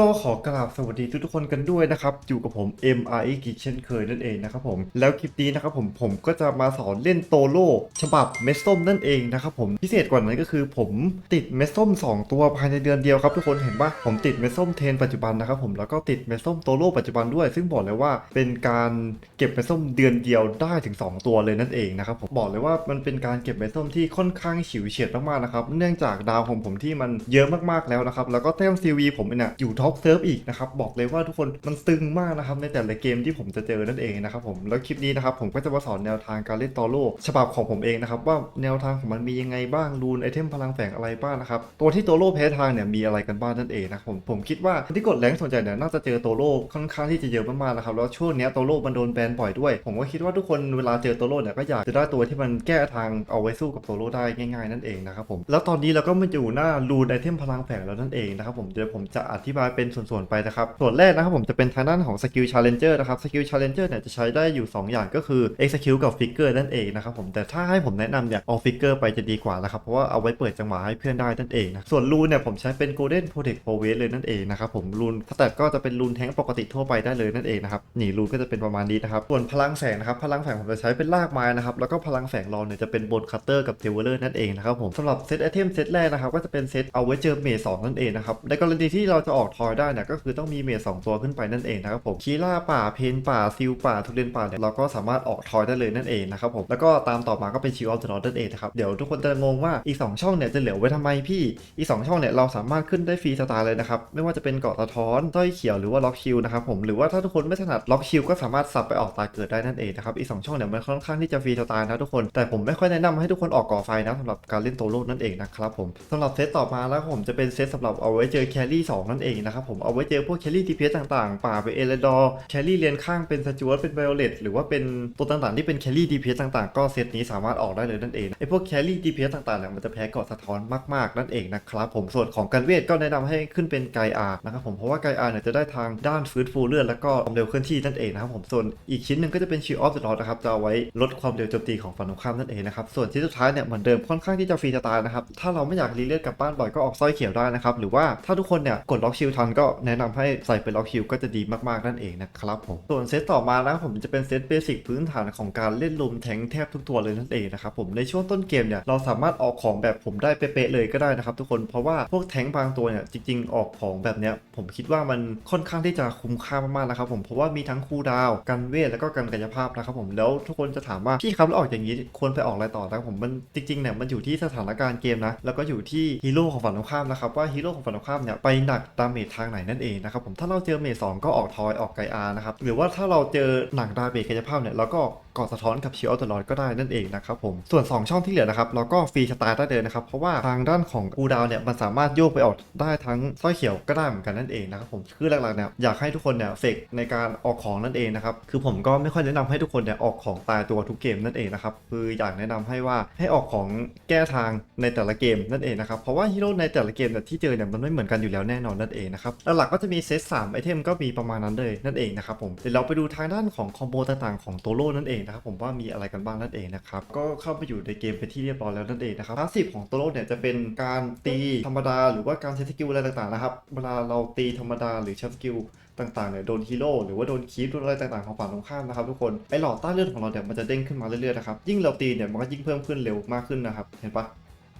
ก็ขอกราบสวัสดีทุกๆคนกันด้วยนะครับ อยู่กับผม MRX อีกเช่นเคยนั่นเองนะครับผมแล้วคลิปนี้นะครับผมผมก็จะมาสอนเล่นโตโร่ฉบับเมสส้มนั่นเองนะครับผมพิเศษกว่านั้นก็คือผมติดเมสส้ม 2 ตัวภายในเดือนเดียวครับทุกคนเห็นปะผมติดเมสส้มเทนปัจจุบันนะครับผมแล้วก็ติดเมสส้มโตโร่ปัจจุบันด้วย ซึ่งบอกเลยว่าเป็นการเก็บเมสส้มเดือนเดียวได้ถึง 2 ตัวเลยนั่นเองนะครับผมบอกเลยว่ามันเป็นการเก็บเมสส้มที่ค่อนข้างฉิวเฉียดมากๆนะครับเนื่องจากดาวของผมที่มันเยอะมากๆแล้วนะครับแล้วก็แต้ม CV ผมเนี่ยอยู่ท็อปเซิร์ฟอีกนะครับบอกเลยว่าทุกคนมันตึงมากนะครับในแต่ละเกมที่ผมจะเจอนั่นเองนะครับผมแล้วคลิปนี้นะครับผมก็จะมาสอนแนวทางการเล่นตอโร่ฉบับของผมเองนะครับว่าแนวทางของมันมียังไงบ้างรูนไอเทมพลังแฝงอะไรบ้างนะครับตัวที่โตโร่แพ้ทางเนี่ยมีอะไรกันบ้างนั่นเองนะครับผมผมคิดว่าคนที่กดแรงส่วนใหญ่เนี่ยน่าจะเจอโตโร่ค่อนข้างที่จะเยอะมากๆนะครับแล้วช่วงเนี้ยโตโร่มันโดนแบนบ่อยด้วย ผมก็คิดว่าทุกคนเวลาเจอโตโร่เนี่ยก็อยากจะได้ตัวที่มันแก้ทางเอาไว้สู้กับโตโร่ได้ง่าย ๆนั่นเองนะครับผมแล้วตอนนี้เราก็มาอยู่หน้ารูนไอเทมพลังแฝงแล้วนั่นเองนะครับผมเดี๋ยวผมจะอธิบายเป็นส่วนๆไปนะครับ ส่วนแรกนะครับผมจะเป็นทางด้านของสกิลชาเลนเจอร์นะครับสกิลชาเลนเจอร์เนี่ยจะใช้ได้อยู่ 2 อย่างก็คือ execute กับ figure นั่นเองนะครับผมแต่ถ้าให้ผมแนะนำเนี่ยเอา figure ไปจะดีกว่านะครับเพราะว่าเอาไว้เปิดจังหวะให้เพื่อนได้นั่นเองนะส่วนรูนเนี่ยผมใช้เป็น golden protect p o w e เลยนั่นเองนะครับผมรูนสแตทก็จะเป็นรูนแท้งปกติทั่วไปได้เลยนั่นเองนะครับนี่รูนก็จะเป็นประมาณนี้นะครับส่วนพลังแสงนะครับพลังแสงผมจะใช้เป็นลากไม้นะครับแล้วก็พลังแสงรองเนี่ยจะเป็นบนคัตเตอร์กับเทเวอร์นั่นเองนะครับผมสำหรับเซตไอเทมเซตแรกนะครับก็จะเป็นเซตเอาไว้เจอเมสองนั่นเองนะครับในกรณีที่เราจะออกทอยได้นี่ยก็คือต้องมีเมสสองตัวขึ้นไปนั่นเองนะครับผมคีล่าป่าเพนป่าซิลป่าทุเรียนป่าเนี่ยเราก็สามารถออกทอยได้เลยนั่นเองนะครับผมแล้วก็ตามต่อมาก็เป็นชิวออฟเดอะนั่นเองนะครับเดี๋ยวทุกคนจะงงว่าอีก 2 ช่องเนี่ยจะเหลือไว้ทำไมพี่อีก 2 ช่องเนี่ยเราสามารถขึ้นได้ฟรีสไตล์เลยนะครับไม่ว่าจะเป็นเกาะสะท้อนสร้อยเขียวหรือว่าล็อกชิลนะครับผมหรือว่าถ้าทุกคนไม่ถนัดล็อกชิลก็สามารถสับไปออกตายเกิดได้นั่นเองนะครับอีก2ช่องเนี่ยมันค่อนข้างที่จะฟรีสไตล์นะทุกคน แต่ผมไม่ค่อยแนะนำให้ทุกคนออกก่อไฟนะสำหรับการเล่นโตโร่นั่นเองนะครับผมสำหรับเซตต่อมาแล้วผมจะเป็นเซตสำหรับเอาไว้เจอแครี่2นั่นเองนะครับผมเอาไว้เจอพวกแคลรี่ทีเพีต่างๆ ป่าไปเอเลดอร์แคลรี่เลียนข้างเป็นสจวตเป็นไวโอเลตหรือว่าเป็นตัวต่างๆที่เป็นแคลรี่ดีเพีต่างๆ ก็เซตนี้สามารถออกได้เลยนั่นเองไอพวกแคลรี่ดีเพีต่างๆเนี่ยมันจะแพ้เกาะสะท้อนมากๆนั่นเองนะครับผมส่วนของการเวทก็แนะนำให้ขึ้นเป็นไกอาร์นะครับผมเพราะว่าไกอาร์เนี่ยจะได้ทางด้านฟื้นฟูเลือดแล้วก็ความเร็วเคลื่อนที่นั่นเองนะครับผมส่วนอีกชิ้นหนึ่งก็จะเป็นชิลออฟเดอะลอนะครับจะเอาไว้ลดความเร็วโจมตีของฝั่งตรงข้ามนั่นเองนะครับส่วนชิ้นสุดท้ายเนี่ยเหมือนเดิมค่อนข้างที่จะฟรีสไตล์นะครับถ้าเราไม่อยากรีเลือดกลับบ้านบ่อยก็ออกสร้อยเขียวได้นะครับหรือว่าถ้าทุกคนเนี่ยกดล็อกชิลทนก็แนะนำให้ใส่เป็นล็อกชิลก็จะดีมากๆนั่นเองนะครับผมส่วนเซตต่อมานะผมจะเป็นเซตเบสิกพื้นฐานของการเล่นลุมแทงแทบทุกตัวเลยนั่นเองนะครับผมในช่วงต้นเกมเนี่ยเราสามารถออกของแบบผมได้เป๊ะๆเลยก็ได้นะครับทุกคนเพราะว่าพวกแทงบางตัวเนี่ยจริง ๆ ออกของแบบเนี้ยผมคิดว่ามันค่อนข้างที่จะคุ้มค่ามากๆนะครับผมเพราะว่ามีทั้งคูดาวกันเวทแล้วก็กันกายภาพนะครับผมแล้วทุกคนจะถามว่าพี่ครับแล้วออกอย่างนี้ควรไปออกอะไรต่อนะครับผมมันจริงๆเนี่ยมันอยู่ที่สถานการณ์เกมนะแล้วก็อยู่ที่ฮีโร่ของฝั่งตรงข้ามนะครับว่าฮีโร่ของฝั่งตรงข้ามเนี่ยไปหนักดาเมจทางไหนนั่นเองนะครับผมถ้าเราเจอเมจสองก็ออกทอยออกไกอาร์นะครับหรือว่าถ้าเราเจอหนังดาเมจกายภาพเนี่ยเราก็ก กอดสะท้อนกับชิลตลอดก็ได้นั่นเองนะครับผมส่วน 2 ช่องที่เหลือนะครับเราก็ฟรีสไตล์ได้เลยนะครับเพราะว่าทางด้านของกูดาวเนี่ยมันสามารถโยกไปออกได้ทั้งสร้อยเขียวก็ได้เหมือนกันนั่นเองนะครับผมคือหลักๆเนี่ยอยากให้ทุกคนเนี่ยเฟกในการออกของนั่นเองนะครับคือผมก็ไม่ค่อยแนะนำให้ทุกคนเนี่ยออกของตายตัวทุกเกมนั่นเองนะครับคืออยากแนะนำให้ว่าให้ออกของแก้ทางในแต่ละเกมนั่นเองนะครับเพราะว่าฮีโร่ในแต่ละเกมเนี่ยที่เจอเนี่ยมันไม่เหมือนกันอยู่แล้วแน่นอนนั่นเองนะครับหลักๆก็จะมีเซตสามไอเทมก็มีประมาณนั้นเลยนั่นเองนะครับผมเดี๋ยวเราไปดูทางด้านของคอมโบต่างๆของโตโร่นั่นเองนะครับผมว่ามีอะไรกันบ้างนั่นเองนะครับก็เข้าไปอยู่ในเกมเป็นที่เรียบร้อยแล้วนั่นเองนะครับพาสซีฟของตัวโร่เนี่ยจะเป็นการตีธรรมดาหรือว่าการใช้สกิลอะไรต่างๆนะครับเวลาเราตีธรรมดาหรือใช้สกิลต่างๆเนี่ยโดนฮีโร่หรือว่าโดนคีฟโดนอะไรต่างๆของฝั่งตรงข้ามนะครับทุกคนไอหลอดต้านเลือดของเราเนี่ยมันจะเด้งขึ้นมาเรื่อยๆนะครับยิ่งเราตีเนี่ยมันก็ยิ่งเพิ่มขึ้นเร็วมากขึ้นนะครับเห็นปะ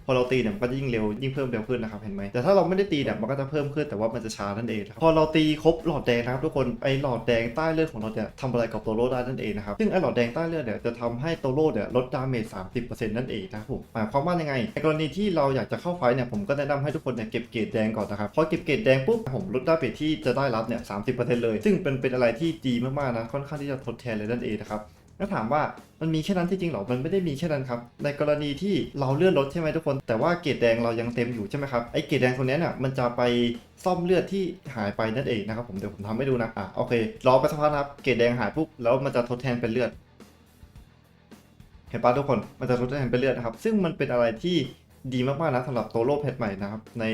พอเราตีเนี่ยมันก็จะยิ่งเร็วยิ่งเพิ่มเร็วขึ้นนะครับเห็นไหมแต่ถ้าเราไม่ได้ตีเนี่ยมันก็จะเพิ่มขึ้นแต่ว่ามันจะช้านั่นเองนะครับพอเราตีครบหลอดแดงนะครับทุกคนไอหลอดแดงใต้เลือดของเราเนี่ยทำอะไรกับโตโรได้นั่นเองนะครับซึ่งไอหลอดแดงใต้เลือดเนี่ยจะทำให้โตโรเนี่ยลดดาเมจ30%นั่นเองนะครับผมหมายความว่ายังไงในกรณีที่เราอยากจะเข้าไฟเนี่ยผมก็แนะนำให้ทุกคนเนี่ยเก็บเกรดแดงก่อนนะครับพอเก็บเกรดแดงปุ๊บผมลดดาเมจที่จะได้รับเนี่ย30%เลย ซึ่งเป็นเป็นอะไรที่ดีมากๆนะค่อนข้างที่จะทดแทนเลยนั่นเองนะครับ แล้วถามว่ามันมีแค่นั้นที่จริงเหรอ มันไม่ได้มีแค่นั้นครับ ในกรณีที่เราเลื่อนรถใช่ไหมทุกคน แต่ว่าเกรดแดงเรายังเต็มอยู่ใช่ไหมครับ ไอ้เกรดแดงตรงนี้เนี่ยมันจะไปซ่อมเลือดที่หายไปนั่นเองนะครับผม เดี๋ยวผมทำให้ดูนะ อะโอเค รอไปสักพักครับ เกรดแดงหายปุ๊บ แล้วมันจะทดแทนเป็นเลือด เห็นปะทุกคน มันจะทดแทนเป็นเลือดนะครับ ซึ่งมันเป็นอะไรที่ดีมากๆนะสำหรับโตโร่เพชรใหม่นะครับ ใน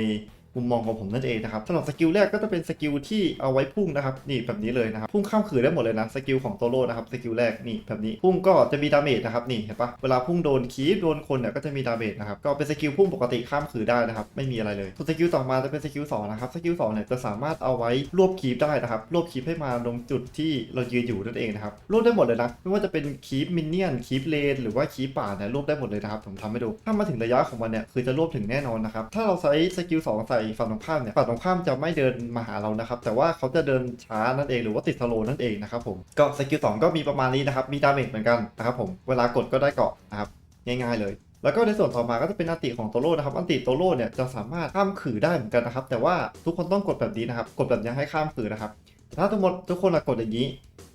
มุมมองของผมนั่นเองนะครับสำหรับสกิลแรกก็จะเป็นสกิลที่เอาไว้พุ่งนะครับนี่แบบนี้เลยนะครับพุ่งข้ามขืนได้หมดเลยนะสกิลของโตโร่นะครับสกิลแรกนี่แบบนี้พุ่งก็จะมีดาเมจนะครับนี่เห็นปะเวลาพุ่งโดนคีบโดนคนเนี่ยก็จะมีดาเมจนะครับก็เป็นสกิลพุ่งปกติข้ามขืนได้นะครับไม่มีอะไรเลยส่วนสกิลต่อมาจะเป็นสกิลสองนะครับสกิลสองเนี่ยจะสามารถเอาไว้รวบคีบได้นะครับรวบคีบให้มาลงจุดที่เรายืนอยู่นั่นเองนะครับรวบได้หมดเลยนะไม่ว่าจะเป็นคีบมินเนี่ยนคีบเลนหรือว่าคีบป่าเนี่ยรวบได้หมดเลยนะครับผมทำให้ดูถ้ามาถึงระยะของมันเนี่ยคือจะรวบถึงแน่นอนนะครับถ้าเราใช้สกิลสองใส่ฝั่งตรงข้ามเนี่ยฝั่งตรงข้ามจะไม่เดินมาหาเรานะครับ แต่ว่าเขาจะเดินช้านั่นเองหรือว่าติดสโลนั่นเองนะครับผมก็สกิลสองก็มีประมาณนี้นะครับมีดาเมจเหมือนกันนะครับผมเวลากดก็ได้เกาะนะครับง่ายๆเลยแล้วก็ในส่วนต่อมาก็จะเป็นอันติของโตโร่นะครับ อันติโตโร่เนี่ยจะสามารถข้ามขื่อได้เหมือนกันนะครับ แต่ว่าทุกคนต้องกดแบบนี้นะครับ กดแบบนี้ให้ข้ามขื่อนะครับ แต่ถ้าทุกคนทุกคนกดอย่างนี้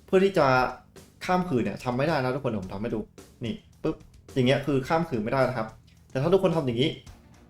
เพื่อที่จะข้ามขื่อเนี่ยทำไม่ได้นะทุกคนผมทำให้ดู นี่ปุ๊บ อย่างเงี้ยคือข้ามขื่อไม่ได้นะครับ แต่ถ้าทุกคนทำอย่างนี้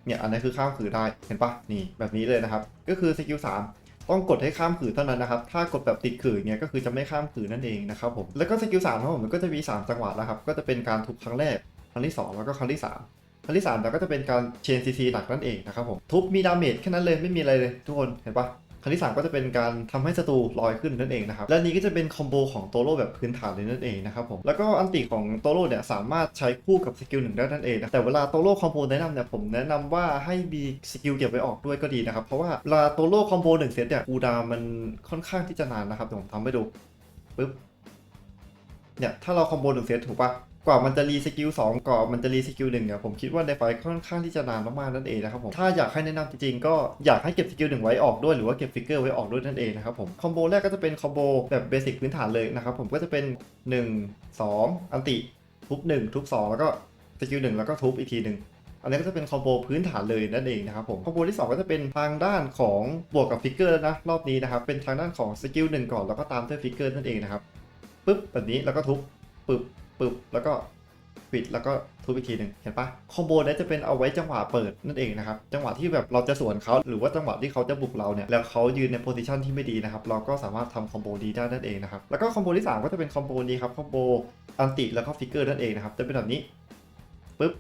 เนี่ยอันนี้คือข้ามขื่อได้เห็นปะนี่แบบนี้เลยนะครับ ก็คือสกิลสามต้องกดให้ข้ามขื่อเท่านั้นนะครับ ถ้ากดแบบติดขื่อเนี่ยก็คือจะไม่ข้ามขื่อนั่นเองนะครับผม แล้วก็สกิลสามครับผมมันก็จะมีสามจังหวะนะครับ ก็จะเป็นการทุบครั้งแรก ครั้งที่ 2 แล้วก็ครั้งที่ 3 ครั้งที่3เราก็จะเป็นการเชนซีซีหลักนั่นเองนะครับผม ทุบมีดาเมจแค่นั้นเลยไม่มีอะไรเลยทุกคน เห็นปะ ครั้งที่ 3 ก็จะเป็นการทำให้ศัตรูลอยขึ้นนั่นเองนะครับและนี้ก็จะเป็นคอมโบของโตโร่แบบพื้นฐานเลยนั่นเองนะครับผมแล้วก็อันติของโตโร่เนี่ยสามารถใช้คู่กับสกิลหนึ่งได้นั่นเองนะแต่เวลาโตโร่คอมโบแนะนำเนี่ยผมแนะนำว่าให้มีสกิลเก็บไว้ออกด้วยก็ดีนะครับเพราะว่าเวลาโตโร่คอมโบหนึ่งเซตเนี่ยคูดามันค่อนข้างที่จะนานนะครับเดี๋ยวผมทำให้ดูปึ๊บเนี่ยถ้าเราคอมโบหนึ่งเซตถูกปะ กว่ามันจะรีสกิล2ก่อนมันจะรีสกิลหนึ่งเนี่ยผมคิดว่าในไฟค่อนข้างที่จะนานมากๆนั่นเองนะครับผมถ้าอยากให้แนะนำจริงๆก็อยากให้เก็บสกิลหนึ่งไว้ออกด้วยหรือว่าเก็บฟิกเกอร์ไว้ออกด้วยนั่นเองนะครับผมคอมโบแรกก็จะเป็นคอมโบแบบเบสิกพื้นฐานเลยนะครับผมก็จะเป็น 1 2 อันติทุบ1ทุบ2 แล้วก็สกิลหนึ่งแล้วก็ทุบอีกทีหนึ่งอันนี้ก็จะเป็นคอมโบพื้นฐานเลยนั่นเองนะครับผมคอมโบที่สองก็จะเป็นทางด้านของบวกกับฟิกเกอร์นะรอบนี้นะครับเป็นทางด้านของสกิลหนึ่งก่อนแล้วก็ตามด้วยฟิกเกอร์นั่นเองนะครับปึ๊บแบบนี้แล้วก็ทุบปึ๊บ ปึ๊บแล้วก็ปิดแล้วก็ทุบอีกทีหนึ่งเห็นปะคอมโบเนี้จะเป็นเอาไว้จังหวะเปิดนั่นเองนะครับ จังหวะที่แบบเราจะสวนเขาหรือว่าจังหวะที่เขาจะบุกเราเนี่ยแล้วเขายืนในโพซิชันที่ไม่ดีนะครับ เราก็สามารถทำคอมโบดีได้นั่นเองนะครับ แล้วก็คอมโบที่ 3 ก็จะเป็นคอมโบนี้ครับคอมโบอันติแล้วก็ฟิกเกอร์นั่นเองนะครับ จะเป็นแบบนี้ปุ๊บ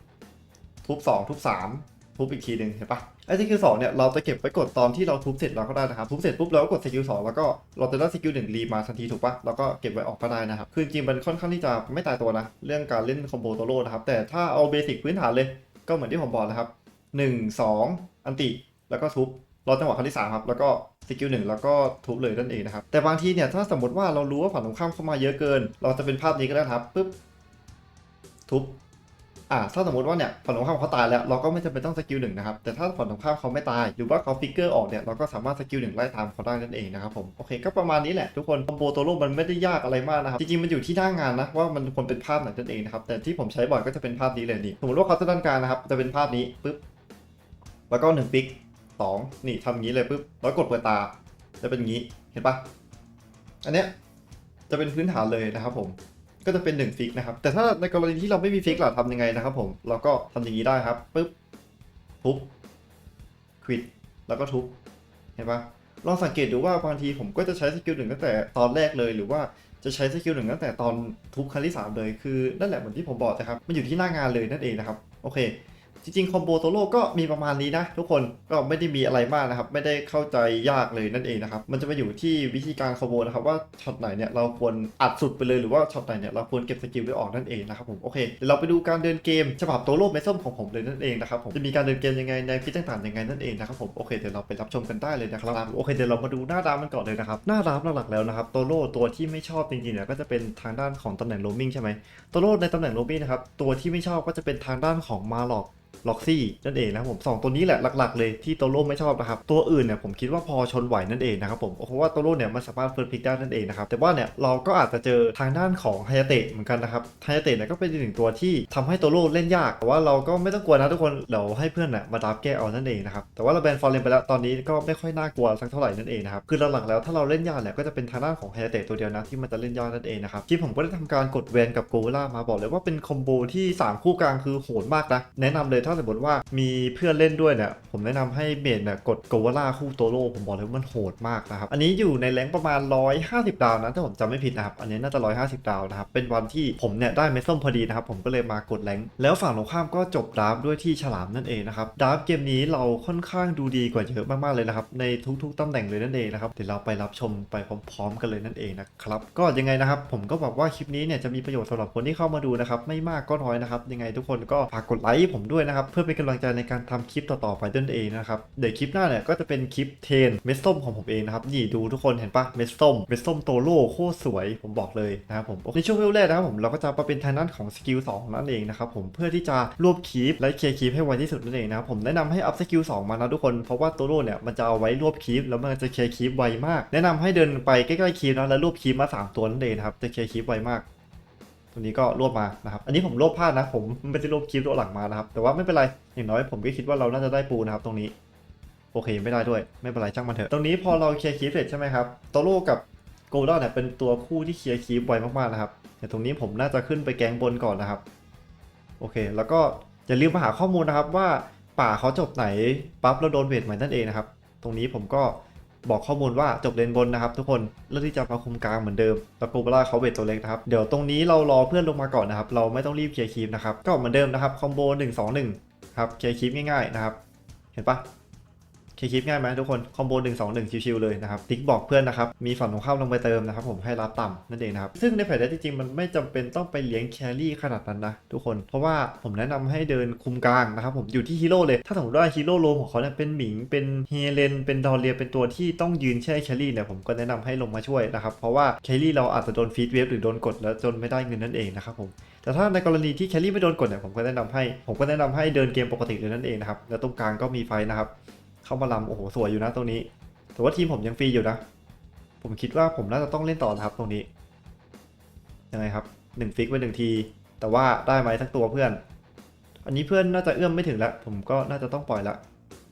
ทุบ2ทุบ3ทุบอีกทีหนึ่งเห็นปะ ไอ้สกิลสองเนี่ยเราจะเก็บไว้กดตอนที่เราทุบเสร็จเราก็ได้นะครับทุบเสร็จปุ๊บเราก็กดสกิลสองแล้วก็เราจะได้สกิลหนึ่งรีมาทันทีถูกปะแล้วก็เก็บไว้ออกก็ได้นะครับคือจริงมันค่อนข้างที่จะไม่ตายตัวนะเรื่องการเล่นคอมโบโตโร่นะครับแต่ถ้าเอาเบสิกพื้นฐานเลยก็เหมือนที่ผมบอกนะครับหนึ่งสองอันติแล้วก็ทุบรอจังหวะครั้งที่สามครับแล้วก็สกิลหนึ่งแล้วก็ทุบเลยนั่นเองนะครับแต่บางทีเนี่ยถ้าสมมติว่าเรารู้ว่าฝั่งตรงข้ามเข้ามาเยอะเกิน เราจะเป็นภาพนี้ก็ได้ครับปุ๊บทุบ อ่าถ้าสมมติว่าเนี่ยฝั่งตรงข้ามเขาตายแล้วเราก็ไม่จำเป็นต้องสกิลหนึ่งนะครับแต่ถ้าฝั่งตรงข้ามเขาไม่ตายหรือว่าเขาฟิกเกอร์ออกเนี่ยเราก็สามารถสกิลหนึ่งไล่ตามเขาได้นั่นเองนะครับผมโอเคก็ประมาณนี้แหละทุกคนคอมโบตัวโลกมันไม่ได้ยากอะไรมากนะครับจริงๆมันอยู่ที่หน้างานนะว่ามันควรเป็นภาพไหนนั่นเองนะครับแต่ที่ผมใช้บ่อยก็จะเป็นภาพนี้เลยนี่สมมติว่าเขาจะด้านการนะครับจะเป็นภาพนี้ปุ๊บแล้วก็หนึ่งฟิกสองนี่ทำงนี้เลยปุ๊บแล้วกดเปิดตาจะเป็นงี้เห็นปะอันเนี้ยจะเป็นพื้นฐานเลยนะครับผม ก็จะเป็น1ฟิกนะครับแต่ถ้าในกรณีที่เราไม่มีฟิกเราทำยังไงนะครับผมเราก็ทำอย่างนี้ได้ครับปุ๊บทุบควิดแล้วก็ทุบเห็นปะลองสังเกตดูว่าบางทีผมก็จะใช้สกิลหนึ่งตั้งแต่ตอนแรกเลยหรือว่าจะใช้สกิลหนึ่งตั้งแต่ตอนทุบครั้งที่สามเลยคือนั่นแหละเหมือนที่ผมบอกนะครับมันอยู่ที่หน้างานเลยนั่นเองนะครับโอเค จริงๆคอมโบโตโร่ก็มีประมาณนี้นะทุกคนก็ไม่ได้มีอะไรมากนะครับ ไม่ได้เข้าใจยากเลยนั่นเองนะครับ มันจะมาอยู่ที่วิธีการคอมโบนะครับว่าช็อตไหนเนี่ยเราควรอัดสุดไปเลยหรือว่าช็อตไหนเนี่ยเราควรเก็บสกิลไว้ออกนั่นเองนะครับผมโอเคเดี๋ยวเราไปดูการเดินเกมฉบับโตโร่เมส้มของผมเลยนั่นเองนะครับผมจะมีการเดินเกมยังไงในฟิตต่างๆยังไงนั่นเองนะครับผมโอเคเดี๋ยวเราไปรับชมกันได้เลยนะครับโอเคเดี๋ยวเรามาดูหน้าดามันก่อนเลยนะครับหน้าดามหลักๆแล้วนะครับโตโร่ตัวที่ไม่ชอบจริงๆเนี่ยก็จะเป็นทางด้านของตำแหน่งโรมิงใช่ไหมโตโร่ในตำแหน่งโรมิงนะครับตัวที่ไม่ชอบก็จะเป็นทางด้านของมาล็อก ล็อกซี่นั่นเองนะครับผมสองตัวนี้แหละหลักๆเลยที่โตโร่ไม่ชอบนะครับตัวอื่นเนี่ยผมคิดว่าพอชนไหวนั่นเองนะครับผมเพราะว่าโตโร่เนี่ยมันสามารถเฟิร์สพิกได้นั่นเองนะครับแต่ว่าเนี่ยเราก็อาจจะเจอทางด้านของไฮยาเตะเหมือนกันนะครับไฮยาเตะเนี่ยก็เป็นอีกหนึ่งตัวที่ทำให้โตโร่เล่นยากแต่ว่าเราก็ไม่ต้องกลัวนะทุกคนเดี๋ยวให้เพื่อนน่ะมาดับแก้เอานั่นเองนะครับแต่ว่าเราแบนฟอร์เรนไปแล้วตอนนี้ก็ไม่ค่อยน่ากลัวสักเท่าไหร่นั่นเองนะครับคือหลักๆแล้วถ้าเราเล่นยากเนี่ยก็จะเป็นทางด้านของไฮยาเตะตัวเดียวนะที่มันจะเล่นยากนั่นเองนะครับที่ผมก็ได้ทำการกดแวนกับโกล่ามาบอกเลยว่าเป็นคอมโบที่สามคู่กลางคือโหดมากนะแนะนำเลยถ้าสมมติว่ามีเพื่อนเล่นด้วยเนี่ยผมแนะนำให้เบสเนี่ยกดโกวาล่าคู่โตโร่ผมบอกเลยว่ามันโหดมากนะครับ อันนี้อยู่ในแรงประมาณ 150 ดาวนะถ้าผมจำไม่ผิดนะครับ อันนี้น่าจะ 150 ดาวนะครับ เป็นวันที่ผมเนี่ยได้เม็ดส้มพอดีนะครับ ผมก็เลยมากดแรงแล้วฝั่งตรงข้ามก็จบดราฟด้วยที่ฉลามนั่นเองนะครับดราฟเกมนี้เราค่อนข้างดูดีกว่าเยอะมากๆเลยนะครับในทุกๆตำแหน่งเลยนั่นเองนะครับเดี๋ยวเราไปรับชมไปพร้อมๆ กันเลยนั่นเองนะครับก็ยังไงนะครับผมก็บอกว่าคลิปนี้เนี่ยจะมีประโยชน์สำหรับคนที่เข้ามาดูนะครับไม่มากก็น้อยนะครับยังไงทุกคนก็ฝากกดไลค์ผมด้วยนะครับเพื่อเป็นกำลังใจในการทำคลิปต่อๆไปนั่นเองนะครับเดี๋ยวคลิปหน้าเนี่ยก็จะเป็นคลิปเทนเม็ดส้มของผมเองนะครับนี่ดูทุกคนเห็นปะเม็ดส้มเม็ดส้มโตโร่โคตรสวยผมบอกเลยนะครับผมในช่วงเวลแรกนะครับผมเราก็จะมาเป็นทางด้านของสกิล2นั่นเองนะครับผมเพื่อที่จะรวบคีปและเคลียร์คีปให้ไวที่สุดนั่นเองนะครับผมแนะนำให้อัพสกิล2มานะทุกคนเพราะว่าโตโร่เนี่ยมันจะเอาไว้รวบคีปแล้วมันจะเคลียร์คีปไวมาก แนะนำให้เดินไปใกล้ๆคีปนะแล้วรวบคีปมาสามตัวนั่นเองครับจะเคลียร์คีปไวมาก ตัวนี้ก็รวบมานะครับ อันนี้ผมรวบพลาดนะ ผมไม่ได้รวบคลิปตัวหลังมานะครับ แต่ว่าไม่เป็นไร อย่างน้อยผมก็คิดว่าเราน่าจะได้ปูนะครับตรงนี้ โอเคไม่ได้ด้วย ไม่เป็นไรช่างมันเถอะ ตรงนี้พอเราเคลียร์คลิปเสร็จใช่ไหมครับโตโร่กับโกลดอนเนี่ยเป็นตัวคู่ที่เคลียร์คลิปไวมากๆนะครับแต่ตรงนี้ผมน่าจะขึ้นไปแกงบนก่อนนะครับ โอเค แล้วก็อย่าลืมมาหาข้อมูลนะครับว่าป่าเขาจบไหนปั๊บแล้วโดนเวทใหม่นั่นเองนะครับ ตรงนี้ผมก็ บอกข้อมูลว่าจบเลนบนนะครับทุกคนเลือกที่จะมาคุมกลางเหมือนเดิมแล้วโกบาร่าเขาเวทตัวเล็กนะครับเดี๋ยวตรงนี้เรารอเพื่อนลงมาก่อนนะครับเราไม่ต้องรีบเคลียร์คีปนะครับก็เหมือนเดิมนะครับคอมโบ1 2 1ครับเคลียร์คีปง่ายๆนะครับเห็นปะ เคลียร์คีปง่ายไหมทุกคน คอมโบ1 2 1 ชิวๆเลยนะครับ ติ๊กบอกเพื่อนนะครับ มีฝั่งตรงข้ามลงไปเติมนะครับผมให้รับต่ำนั่นเองนะครับ ซึ่งในแผนนี้จริงๆมันไม่จำเป็นต้องไปเลี้ยงแครี่ขนาดนั้นนะทุกคน เพราะว่าผมแนะนำให้เดินคุมกลางนะครับผมอยู่ที่ฮีโร่เลย ถ้าสมมติว่าฮีโร่โลมของเขาเนี่ยเป็นหมิง เป็นเฮเลน เป็นดอเรีย เป็นตัวที่ต้องยืนแช่แครี่เนี่ยผมก็แนะนำให้ลงมาช่วยนะครับเพราะว่าแครี่เราอาจจะโดนฟีดเวฟหรือโดนกดแล้วจนไม่ได้เงินนั่นเองนะครับผมแต่ถ้าในกรณีที่แครี่ไม่โดนกดเนี่ยผมก็แนะนำให้ ผมก็แนะนำให้เดินเกมปกติเลยนั่นเองนะครับแล้วตรงกลางก็มีไฟนะครับ เข้ามาลำโอ้โหสวยอยู่นะตรงนี้ แต่ว่าทีมผมยังฟรีอยู่นะ ผมคิดว่าผมน่าจะต้องเล่นต่อนะครับตรงนี้ ยังไงครับหนึ่งฟิกไว้หนึ่งที แต่ว่าได้ไหมทั้งตัวเพื่อน อันนี้เพื่อนน่าจะเอื้อมไม่ถึงแล้วผมก็น่าจะต้องปล่อยละ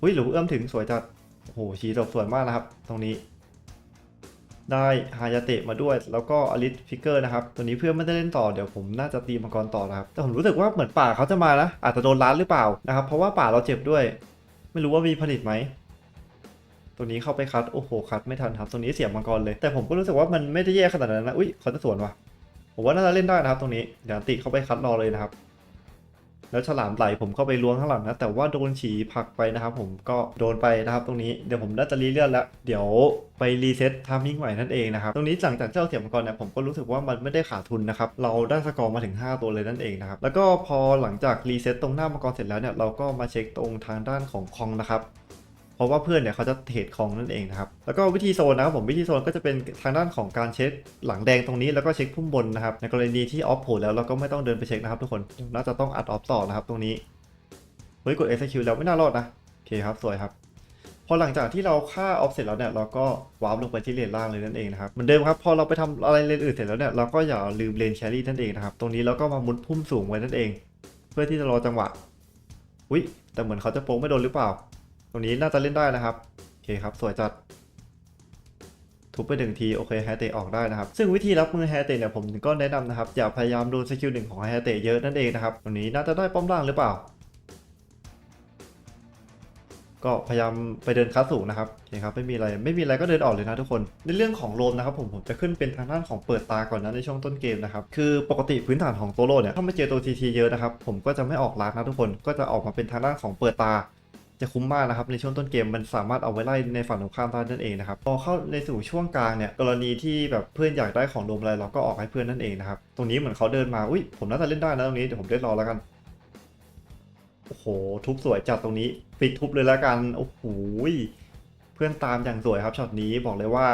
อุ้ยหรือเอื้อมถึงสวยจัด โอ้โหชีดอกสวยมากนะครับ ตรงนี้ ได้ฮายาเตะมาด้วย แล้วก็อลิสฟิกเกอร์นะครับ ตัวนี้เพื่อนไม่ได้เล่นต่อ เดี๋ยวผมน่าจะตีมังกรต่อนะครับ แต่ผมรู้สึกว่าเหมือนป่าเขาจะมานะ อาจจะโดนล้านหรือเปล่านะครับ เพราะว่าป่าเราเจ็บด้วย ไม่รู้ว่ามีผลิตไหมตัวนี้เข้าไปคัดโอ้โหคัดไม่ทันครับตรงนี้เสียบมังกรเลย แต่ผมก็รู้สึกว่ามันไม่ได้แย่ขนาดนั้นนะ อุ้ยเขาจะสวนว่ะ ผมว่าน่าจะเล่นได้นะครับตรงนี้ เดี๋ยวติเข้าไปคัดรอเลยนะครับ แล้วฉลามไหลผมเข้าไปล้วงข้างหลังนะ แต่ว่าโดนฉีผักไปนะครับผมก็โดนไปนะครับตรงนี้เดี๋ยวผมน่าจะรีเลือดแล้ว เดี๋ยวไปรีเซ็ตทามิ่งใหม่นั่นเองนะครับตรงนี้หลังจากเจ้าเสียบมังกรเนี่ยผมก็รู้สึกว่ามันไม่ได้ขาดทุนนะครับเราได้สกอร์มาถึง 5 ตัวเลยนั่นเองนะครับแล้วก็พอหลังจากรีเซ็ตตรงหน้ามังกรเสร็จแล้วเนี่ยเราก็มาเช็คตรงทางด้านของคองนะครับ ราะว่าเพื่อนเนี่ยเขาจะเทรดของนั่นเองนะครับ แล้วก็วิธีโซนนะครับผมวิธีโซนก็จะเป็นทางด้านของการเช็คหลังแดงตรงนี้แล้วก็เช็คพุ่มบนนะครับในกรณีที่ออฟโผล่แล้วเราก็ไม่ต้องเดินไปเช็คนะครับทุกคนน่าจะต้องอัดออฟต่อนะครับตรงนี้เฮ้ยกด execute แล้วไม่น่ารอดนะโอเคครับสวยครับพอหลังจากที่เราฆ่าออฟเสร็จแล้วเนี่ยเราก็วาร์ปลงไปที่เลนล่างเลยนั่นเองนะครับเหมือนเดิมครับพอเราไปทำอะไรเลนอื่นเสร็จแล้วเนี่ยเราก็อย่าลืมเลนแครี่นั่นเองนะครับตรงนี้เราก็มามุดพุ่มสูงไว้นั่นเอง เพื่อที่จะรอจังหวะอุ้ยแต่เหมือนเขาจะโป้งไม่โดนหรือเปล่า ตรงนี้น่าจะเล่นได้นะครับ โอเคครับ สวยจัด ทุบไปหนึ่งที โอเคแฮเตออกได้นะครับ ซึ่งวิธีรับมือแฮเตเนี่ยผมก็แนะนำนะครับ อย่าพยายามโดนสกิลหนึ่งของแฮเตเยอะนั่นเองนะครับ ตรงนี้น่าจะได้ป้อมล่างหรือเปล่า ก็พยายามไปเดินคัสสูงนะครับโอเคครับไม่มีอะไรไม่มีอะไรก็เดินออกเลยนะทุกคน ในเรื่องของโรมนะครับผมผมจะขึ้นเป็นทางด้านของเปิดตาก่อนนะในช่วงต้นเกมนะครับคือปกติพื้นฐานของโตโรเนี่ยถ้าไม่เจอตัวทีทีเยอะนะครับผมก็จะไม่ออกลากนะทุกคนก็จะออกมาเป็นทางด้านของเปิดตา จะคุ้มมากนะครับในช่วงต้นเกมมันสามารถเอาไว้ไล่ในฝั่งตรงข้ามได้นั่นเองนะครับพอเข้าในสู่ช่วงกลางเนี่ยกรณีที่แบบเพื่อนอยากได้ของโดมอะไรเราก็ออกให้เพื่อนนั่นเองนะครับตรงนี้เหมือนเขาเดินมาอุ้ยผมน่าจะเล่นได้นะตรงนี้เดี๋ยวผมเล่นรอแล้วกันโอ้โหทุบสวยจัดตรงนี้ปิดทุบเลยแล้วกันโอ้โหเพื่อนตามอย่างสวยครับช็อตนี้บอกเลยว่า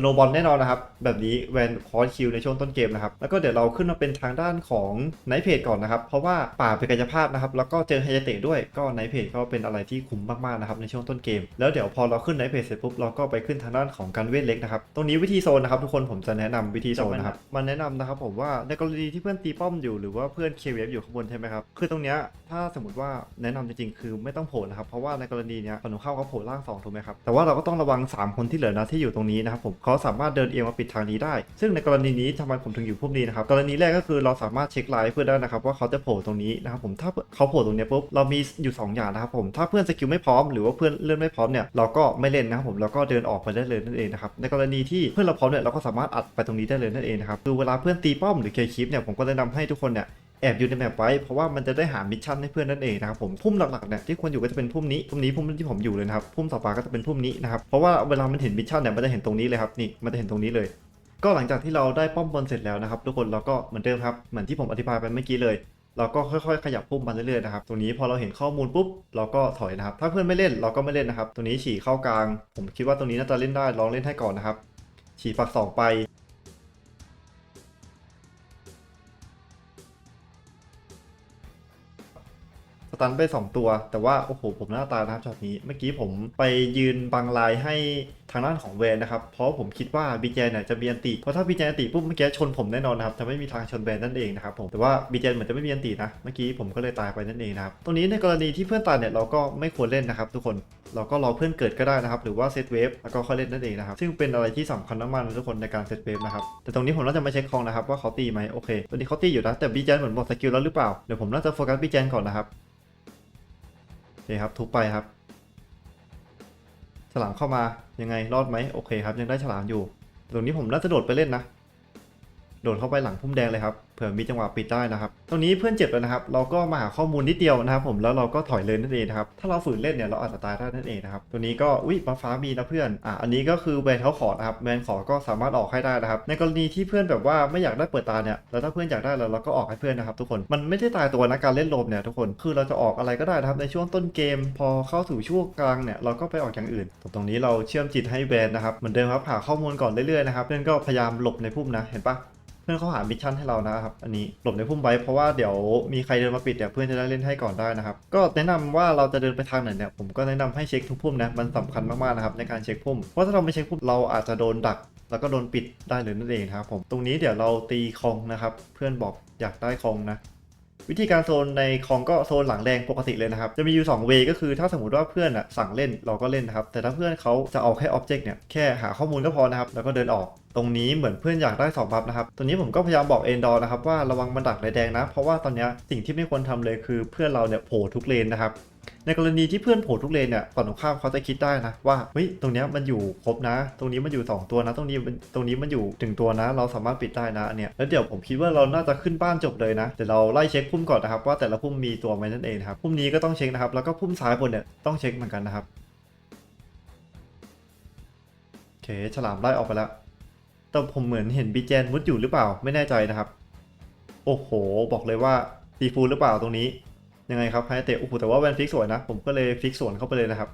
โนบอลแน่นอนนะครับ แบบนี้แวนคอร์คิวในช่วงต้นเกมนะครับ แล้วก็เดี๋ยวเราขึ้นมาเป็นทางด้านของไนท์เพจก่อนนะครับ เพราะว่าป่าเป็นกายภาพนะครับ แล้วก็เจอไฮยเตะด้วยก็ไนท์เพจก็เป็นอะไรที่คุ้มมากๆนะครับในช่วงต้นเกม แล้วเดี๋ยวพอเราขึ้นไนท์เพจเสร็จปุ๊บเราก็ไปขึ้นทางด้านของการเวทเล็กนะครับ ตรงนี้วิธีโซนนะครับทุกคนผมจะแนะนำวิธีโซนนะครับมันแนะนำนะครับผมว่าในกรณีที่เพื่อนตีป้อมอยู่หรือว่าเพื่อนเคเวฟอยู่ข้างบนใช่ไหมครับคือตรงเนี้ยถ้าสมมติว่าแนะนำจริงๆคือไม่ต้องโผล่นะครับเพราะว่าในกรณีเนี้ยฝั่งตรงข้าเขาโผล่ล่างสองถูกไหมครับแต่ว่าเราก็ต้องระวังสามคนที่เหลือนะที่อยู่ตรงนี้นะครับผมเเขาสามารถเดินเอียงมาปิดทางนี้ได้ ซึ่งในกรณีนี้ทำไมผมถึงอยู่พวกนี้นะครับกรณีแรกก็คือเราสามารถเช็คไลฟ์เพื่อนได้นะครับว่าเขาจะโผล่ตรงนี้นะครับผมถ้าเขาโผล่ตรงนี้ปุ๊บเรามีอยู่สองอย่างนะครับผมถ้าเพื่อนสกิลไม่พร้อมหรือว่าเพื่อนเลื่อนไม่พร้อมเนี่ยเราก็ไม่เล่นนะครับผมเราก็เดินออกไปได้เลยนั่นเองนะครับในกรณีที่เพื่อนเราพร้อมเนี่ยเราก็สามารถอัดไปตรงนี้ได้เลยนั่นเองนะครับคือเวลาเพื่อนตีป้อมหรือเคลียร์คลิปเนี่ยผมก็แนะนำให้ทุกคนเนี่ย แอบอยู่ในแมปไว้เพราะว่ามันจะได้หามิชชั่นให้เพื่อนนั่นเองนะครับผมพุ่มหลักๆเนี่ยที่ควรอยู่ก็จะเป็นพุ่มนี้พุ่มนี้พุ่มที่ผมอยู่เลยนะครับพุ่มต่อไปก็จะเป็นพุ่มนี้นะครับเพราะว่าเวลามันเห็นมิชชั่นเนี่ยมันจะเห็นตรงนี้เลยครับนี่มันจะเห็นตรงนี้เลย ก็หลังจากที่เราได้ป้อมบนเสร็จแล้วนะครับทุกคนเราก็เหมือนเดิมครับเหมือนที่ผมอธิบายไปเมื่อกี้เลยเราก็ค่อยๆ ขยับพุ่มมาเรื่อยๆนะครับ ตรงนี้พอเราเห็นข้อมูลปุ๊บเราก็ถอยนะครับ ถ้าเพื่อนไม่เล่นเราก็ไม่เล่นนะครับ ตรงนี้ฉี่เข้ากลาง ผมคิดว่าตรงนี้น่าจะเล่นได้ลองเล่นให้ก่อนนะครับ ฉี่ฝักสองไป ตันไป 2 ตัว แต่ว่าโอ้โหผมหน้าตานะครับช็อตนี้เมื่อกี้ผมไปยืนบังลายให้ทางด้านของแวนนะครับ เพราะผมคิดว่าบีเจนเนี่ยจะมีอันติเพราะถ้าบีเจนอันติปุ๊บเมื่อกี้ชนผมแน่นอนนะครับจะไม่มีทางชนแวนนั่นเองนะครับผมแต่ว่าบีเจนเหมือนจะไม่มีอันตินะเมื่อกี้ผมก็เลยตายไปนั่นเองนะครับตรงนี้ในกรณีที่เพื่อนตายเนี่ยเราก็ไม่ควรเล่นนะครับ ทุกคนเราก็รอเพื่อนเกิดก็ได้นะครับ หรือว่าเซตเวฟแล้วก็ค่อยเล่นนั่นเองนะครับ ซึ่งเป็นอะไรที่สำคัญมากๆนะทุกคนในการเซตเวฟนะครับแต่ตรงนี้ผมน่าจะมาเช็คคองนะครับว่าเขาตีไหมโอเคตอนนี้เขาตีอยู่นะแต่บีเจนเหมือนหมดสกิลแล้วหรือเปล่าเดี๋ยวผมน่าจะโฟกัสบีเจนก่อนนะครับ เคครับทุบไปครับ ฉลามเข้ามายังไงรอดไหมโอเคครับยังได้ฉลามอยู่ตรงนี้ผมน่าจะโดดไปเล่นนะ โดดเข้าไปหลังพุ่มแดงเลยครับ เผื่อมีจังหวะปิดได้นะครับ ตรงนี้เพื่อนเจ็บแล้วนะครับ เราก็มาหาข้อมูลนิดเดียวนะครับ ผมแล้วเราก็ถอยเลยนั่นเองครับ ถ้าเราฝืนเล่นเนี่ยเราอาจจะตายได้นั่นเองนะครับ ตัวนี้ก็อุ้ยบัฟฟ้ามีนะเพื่อนอะอันนี้ก็คือแวนเขาขอนะครับแวนขอก็สามารถออกให้ได้นะครับ ในกรณีที่เพื่อนแบบว่าไม่อยากได้เปิดตาเนี่ยแล้วถ้าเพื่อนอยากได้แล้วเราก็ออกให้เพื่อนนะครับทุกคนมันไม่ได้ตายตัวนะการเล่นโลมเนี่ยทุกคนคือเราจะออกอะไรก็ได้นะครับในช่วงต้นเกม พอเข้าสู่ช่วงกลางเนี่ยเราก็ไปออกอย่างอื่นตรงนี้เราเชื่อมจิตให้แวนนะครับเหมือนเดิมครับหาข้อมูลก่อนเรื่อยๆนะครับเพื่อนก็พยายามหลบในพุ่มนะเห็นปะ พื่อนเขาหามิชชั่นให้เรานะครับอันนี้หลบในพุ่มไว้เพราะว่าเดี๋ยวมีใครเดินมาปิดเนี่ยเพื่อนจะได้เล่นให้ก่อนได้นะครับก็แนะนำว่าเราจะเดินไปทางไหนเนี่ยผมก็แนะนำให้เช็คทุกพุ่มนะมันสำคัญมากๆนะครับในการเช็คพุ่มเพราะถ้าเราไม่เช็คพุ่มเราอาจจะโดนดักแล้วก็โดนปิดได้เลยนั่นเองครับผมตรงนี้เดี๋ยวเราตีคองนะครับ เพื่อนบอกอยากได้คองนะ วิธีการโซนในคองก็โซนหลังแดงปกติเลยนะครับ จะมีอยู่2เวก็คือถ้าสมมติว่าเพื่อนอะสั่งเล่นเราก็เล่นนะครับ แต่ถ้าเพื่อนเขาจะเอาแค่ออบเจกต์เนี่ยแค่หาข้อมูลก็พอนะครับ แล้วก็เดินออกตรงนี้เหมือนเพื่อนอยากได้2บัฟนะครับตรงนี้ผมก็พยายามบอกเอนดอร์นะครับว่าระวังมันดักในแดงนะ เพราะว่าตอนนี้สิ่งที่ไม่ควรทำเลยคือเพื่อนเราเนี่ยโผล่ทุกเลนนะครับในกรณีที่เพื่อนโผล่ทุกเลนเนี่ยฝั่งตรงข้ามเขาจะคิดได้นะว่าเฮ้ยตรงนี้มันอยู่ครบนะ ตรงนี้มันอยู่ 2 ตัวนะ ตรงนี้ตรงนี้มันอยู่ถึงตัวนะ เราสามารถปิดได้นะเนี้ยแล้วเดี๋ยวผมคิดว่าเราน่าจะขึ้นบ้านจบเลยนะเดี๋ยวเราไล่เช็คพุ่มก่อนนะครับว่าแต่ละพุ่มมีตัวไหมนั่นเองครับพุ่มนี้ก็ต้องเช็คนะครับแล้วก็พุ่มซ้ายบนเนี่ยต้องเช็คเหมือนกันนะครับโอเคฉลามไล่ออกไปแล้ว แต่ผมเหมือนเห็นบีเจนมุดอยู่หรือเปล่าไม่แน่ใจนะครับ โอ้โห บอกเลยว่าตีฟูลหรือเปล่าตรงนี้ ยังไงครับไฮเตะโอ้โหแต่ว่าแวนฟิกสวยนะ ผมก็เลยฟิกสวนเข้าไปเลยนะครับ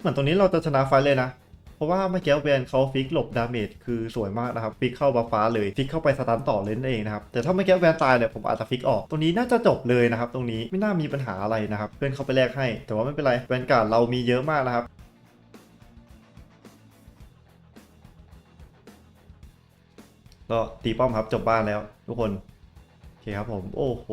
เหมือนตรงนี้เราจะชนะไฟเลยนะ เพราะว่าเมื่อกี้แวนเขาฟิกหลบดาเมจคือสวยมากนะครับ ฟิกเข้าบัฟฟ้าเลยฟิกเข้าไปสตันต่อเลยนั่นเองนะครับแต่ถ้าเมื่อกี้แวนตายเนี่ยผมอาจจะฟิกออกตรงนี้น่าจะจบเลยนะครับ ตรงนี้ไม่น่ามีปัญหาอะไรนะครับ เพื่อนเข้าไปแลกให้ แต่ว่าไม่เป็นไรแวนการ์ดเรามีเยอะมากนะครับ ก็ตีป้อมครับจบบ้านแล้วทุกคน โอเคครับผม โอ้โห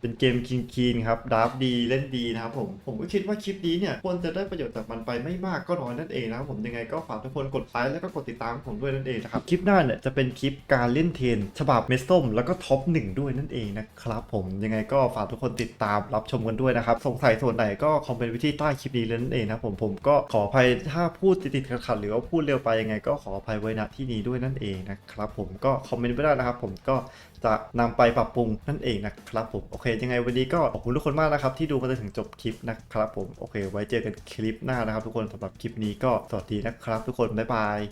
เป็นเกมคินคีนครับดราฟดีเล่นดีนะครับผม ผมก็คิดว่าคลิปนี้เนี่ยควรจะได้ประโยชน์จากมันไปไม่มากก็น้อยนั่นเองนะครับผมยังไงก็ฝากทุกคนกดไลค์แล้วก็กดติดตามผมด้วยนั่นเองนะครับคลิปหน้าเนี่ยจะเป็นคลิปการเล่นเทน ฉบับเมสต้มแล้วก็ท็อปหนึ่งด้วยนั่นเองนะครับผมยังไงก็ฝากทุกคนติดตามรับชมกันด้วยนะครับสงสัยส่วนไหนก็คอมเมนต์ไว้ที่ใต้คลิปนี้เลยนั่นเองนะครับผมผมก็ขออภัยถ้าพูดติดๆขัดๆหรือว่าพูดเร็วไปยังไง ก็ขออภัยไว้ณที่นี้ด้วยนั่นเองนะครับผมก็คอมเมนต์ไว้ได้นะครับผมก็ จะนำไปปรับปรุงนั่นเองนะครับผมโอเค ยังไงวันนี้ก็ขอบคุณทุกคนมากนะครับที่ดูมาจนถึงจบคลิปนะครับผมโอเค ไว้เจอกันคลิปหน้านะครับ ทุกคนสำหรับคลิปนี้ก็สวัสดีนะครับ ทุกคนบ๊ายบาย